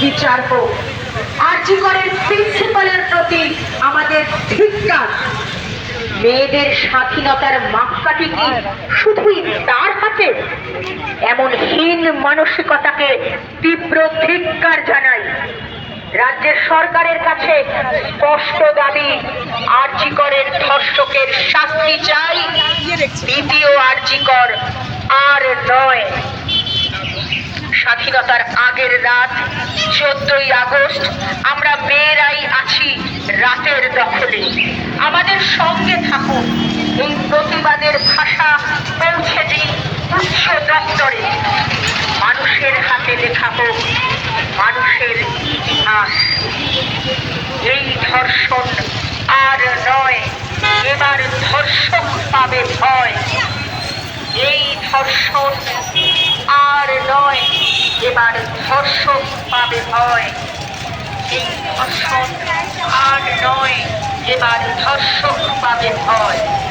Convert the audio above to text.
বিচার হোক আর্যিকরের প্রিন্সিপালের প্রতি আমাদের ধিক্কার। মেয়েদের স্বাধীনতার মাপকাঠি কি শুধুই তার হাতে? এমন হীন মানসিকতাকে তীব্র ধিক্কার জানাই। রাজ্যের সরকারের কাছে স্পষ্ট দাবি, আর্যিকরের ধর্ষকের শাস্তি চাই। দ্বিতীয় আর্যিকর আর নয়। স্বাধীনতার আগের রাত, চোদ্দই আগস্ট, আমরা মেয়েরাই আছি রাতের দখলে। আমাদের সঙ্গে থাকুন, এই প্রতিবাদের ভাষা পৌঁছে দিন উচ্চ দপ্তরে। মানুষের হাতে লেখা হোক, মানুষের ইতিহাস। এই ধর্ষণ আর নয়, এবার ধর্ষক পাবে ভয়। এই ধর্ষণ আর নয় এবার ধর্ষক পাবে ভয়। এই ধর্ষণ আর নয় এবার ধর্ষক পাবে ভয়।